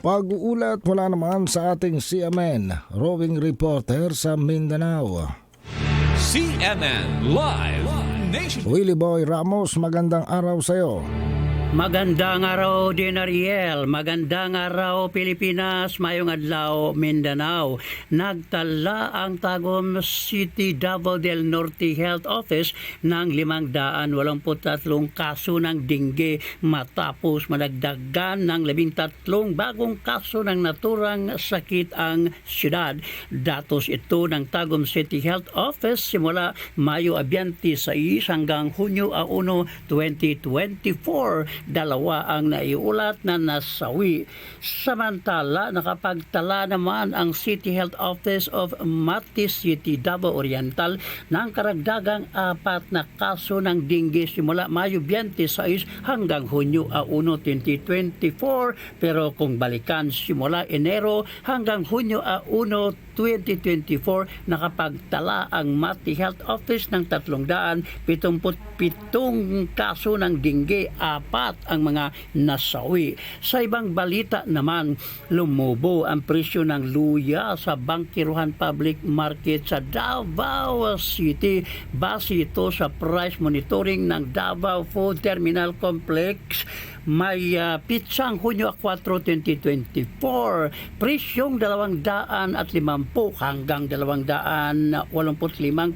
Pag-uulat mula naman sa ating CMN, rowing reporter sa Mindanao. CNN Live Nation. Willie Boy Ramos, magandang araw sa iyo. Magandang araw din Ariel, magandang araw Pilipinas, mayong adlaw Mindanao. Nagtala ang Tagum City Davao del Norte Health Office ng 583 kaso ng dingge matapos madagdagan ng 13 bagong kaso ng naturang sakit ang siyudad. Datos ito ng Tagum City Health Office simula Mayo 26 hanggang Hunyo 1, 2024 dalawa ang naiulat na nasawi. Samantala, nakapagtala naman ang City Health Office of Matis City, Davao Oriental ng karagdagang apat na kaso ng dengue simula Mayo 26 hanggang Hunyo 1, 2024. Pero kung balikan simula Enero hanggang Hunyo 1, 2024 nakapagtala ang Mati Health Office ng 377 kaso ng dengue, apat ang mga nasawi. Sa ibang balita naman, lumubo ang presyo ng luya sa Bangkiruhan Public Market sa Davao City. Base ito sa price monitoring ng Davao Food Terminal Complex may uh, pitsang Hunyo 4, 2024. Presyong 200 at 50 hanggang 285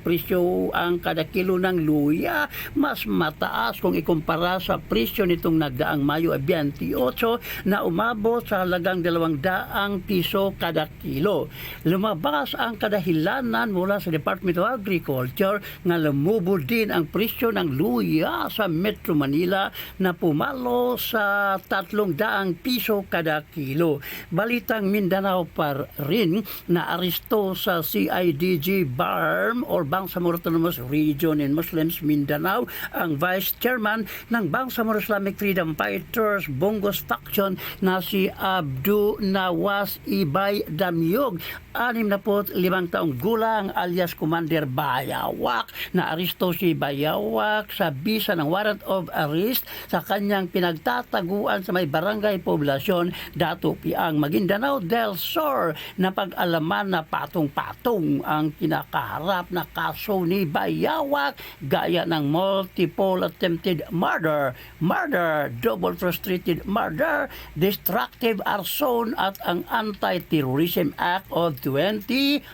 presyo ang kada kilo ng luya. Mas mataas kung ikumpara sa presyo nitong nagdaang Mayo 28 na umabot sa halagang 200 piso kada kilo. Lumabas ang kadahilanan mula sa Department of Agriculture nga lumubo din ang presyo ng luya sa Metro Manila na pumalo sa 300 piso kada kilo. Balitang Mindanao pa rin na aresto sa CIDG BARM or Bangsamoro Autonomous Region in Muslims Mindanao ang Vice Chairman ng Bangsamoro Islamic Freedom Fighters Bongos Faction na si Abdu Nawas Ibay Damyog. 65 taong gulang alias Commander Bayawak na aresto si Bayawak sa bisa ng warrant of arrest sa kanyang pinagtataguan sa may barangay poblasyon Dato Piang Maguindanao del Sur na pag-alaman na patong-patong ang kinakaharap na kaso ni Bayawak gaya ng multiple attempted murder, murder, double frustrated murder, destructive arson at ang Anti-Terrorism Act of 2020.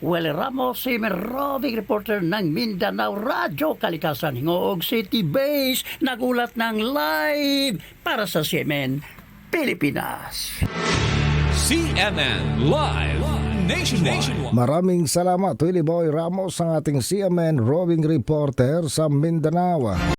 Well, Ramos, si Meroving reporter ng Mindanao Radio Kalikasan Hingoog City Base, nagulat ng live para sa CMN Pilipinas. CNN Live Nationwide. Maraming salamat Willie Boy Ramos ang ating CMN rowing reporter sa Mindanao.